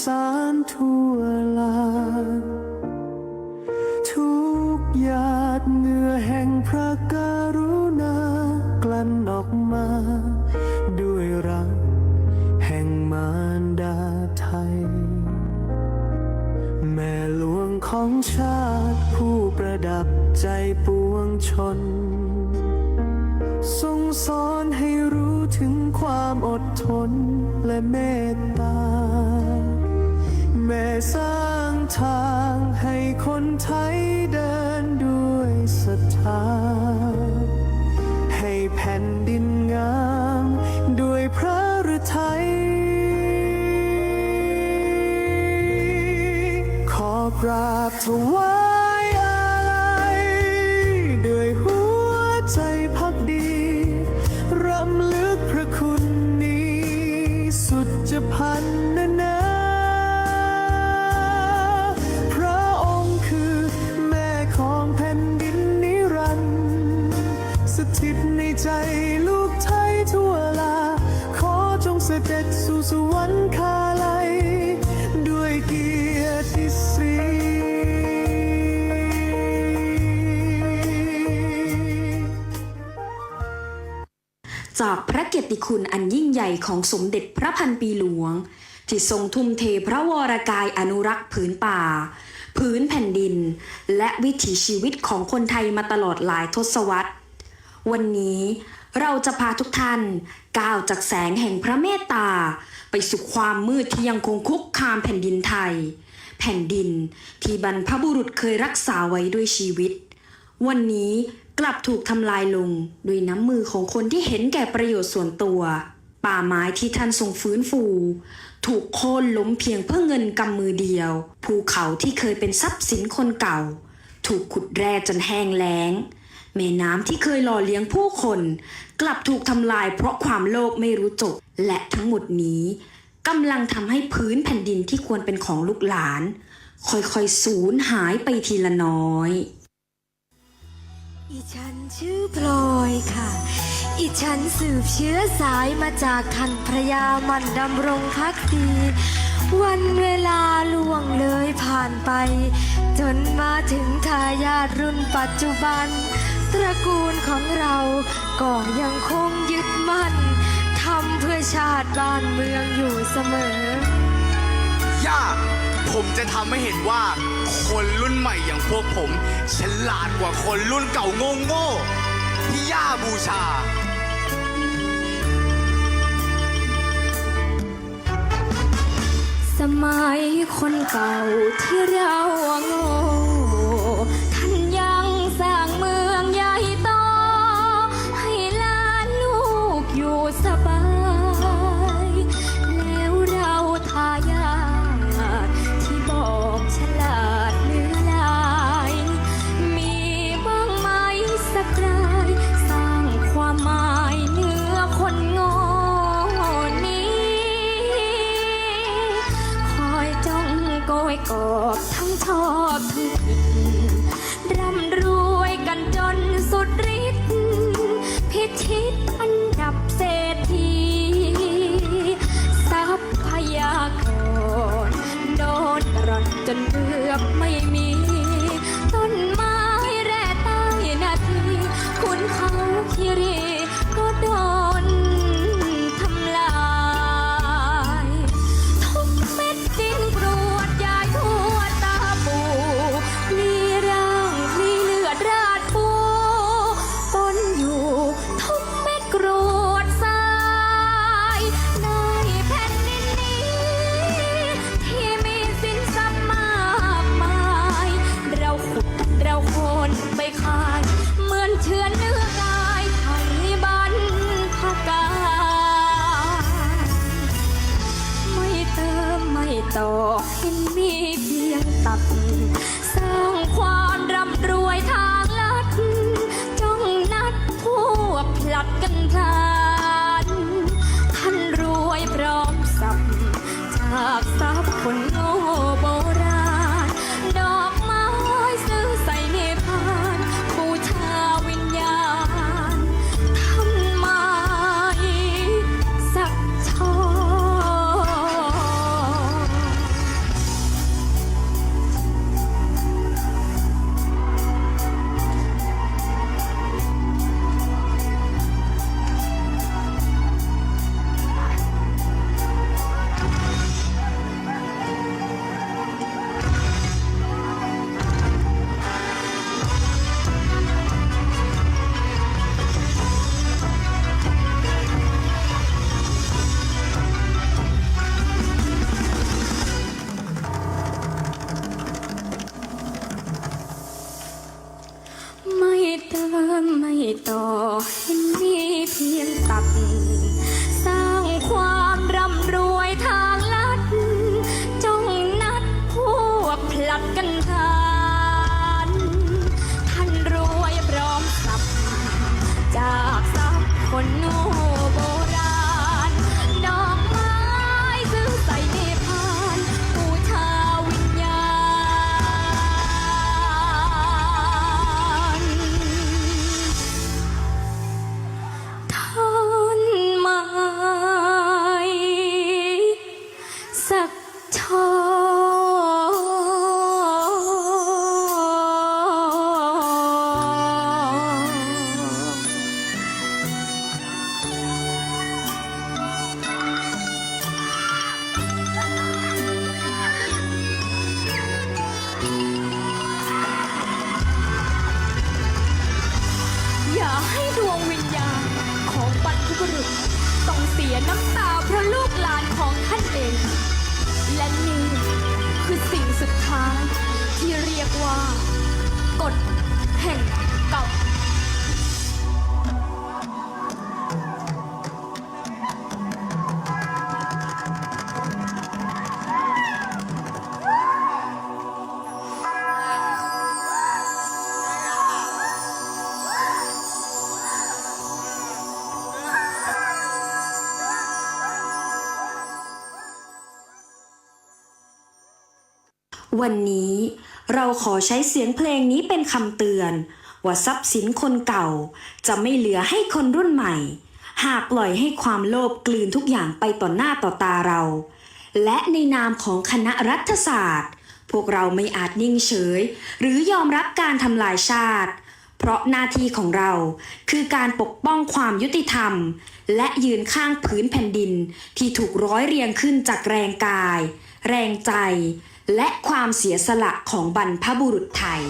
พศาลทั่วลาทุกหยาดเหงื่อแห่งพระกรุณากลั่นออกมา ด้วยรักแห่งมารดาไทย แม่หลวงของชาติผู้ประดับใจปวงชน ทรงสอนให้รู้ถึงความอดทนและเมตตา สร้างทางให้คนไทยเดินด้วยศรัทธา ให้แผ่นดินงามด้วยพระฤทัยขอกราบถวาย จากพระเกียรติคุณอันยิ่งใหญ่ของสมเด็จพระพันปีหลวง ที่ทรงทุ่มเทพระวรกายอนุรักษ์ผืนป่า ผืนแผ่นดิน และวิถีชีวิตของคนไทยมาตลอดหลายทศวรรษ วันนี้เราจะพาทุกท่านก้าวจากแสงแห่งพระเมตตา ไปสู่ความมืดที่ยังคงคุกคามแผ่นดินไทย แผ่นดินที่บรรพบุรุษเคยรักษาไว้ด้วยชีวิต วันนี้ กลับถูกทำลายลงด้วยน้ำมือของคนที่เห็นแก่ประโยชน์ส่วนตัว ป่าไม้ที่ท่านทรงฟื้นฟู ถูกโค่นล้มเพียงเพื่อเงินกำมือเดียว ภูเขาที่เคยเป็นทรัพย์สินคนเก่า ถูกขุดแร่จนแห้งแล้งแม่น้ำที่เคยหล่อเลี้ยงผู้คน กลับถูกทำลายเพราะความโลภไม่รู้จบ และทั้งหมดนี้กำลังทำให้พื้นแผ่นดินที่ควรเป็นของลูกหลาน ค่อยๆสูญหายไปทีละน้อย อีฉันชื่อพลอยค่ะ อีฉันสืบเชื้อสายมาจากท่านพระยามันดำรงพักดี วันเวลาล่วงเลยผ่านไป จนมาถึงทายาทรุ่นปัจจุบัน ตระกูลของเราก็ยังคงยึดมั่นทำเพื่อชาติบ้านเมืองอยู่เสมอ ย่า ผมจะทำให้เห็นว่า คนรุ่นใหม่อย่างพวกผม ฉลาดกว่าคนรุ่นเก่าโง่โง่ที่ย่าบูชา สมัยคนเก่าที่เราโง่ กยกอบทั้งชอบทั้งผิดร่ำรวยกันจนสุด อย่าให้ดวงวิญญาณของบรรพบุรุษต้องเสียน้ำตา ห่งกรรมวันนี้เราขอใช้เสียงเพลงนี้เป็นคำเตือน ว่าทรัพย์สินคนเก่า จะไม่เหลือให้คนรุ่นใหม่ หากปล่อยให้ความโลภกลืนทุกอย่างไปต่อหน้าต่อตาเรา และในนามของคณะรัฐศาสตร์ พวกเราไม่อาจนิ่งเฉย หรือยอมรับการทำลายชาติ เพราะหน้าที่ของเราคือการปกป้องความยุติธรรม และยืนข้างพื้นแผ่นดินที่ถูกร้อยเรียงขึ้นจากแรงกาย แรงใจและความเสียสละของบรรพบุรุษไทย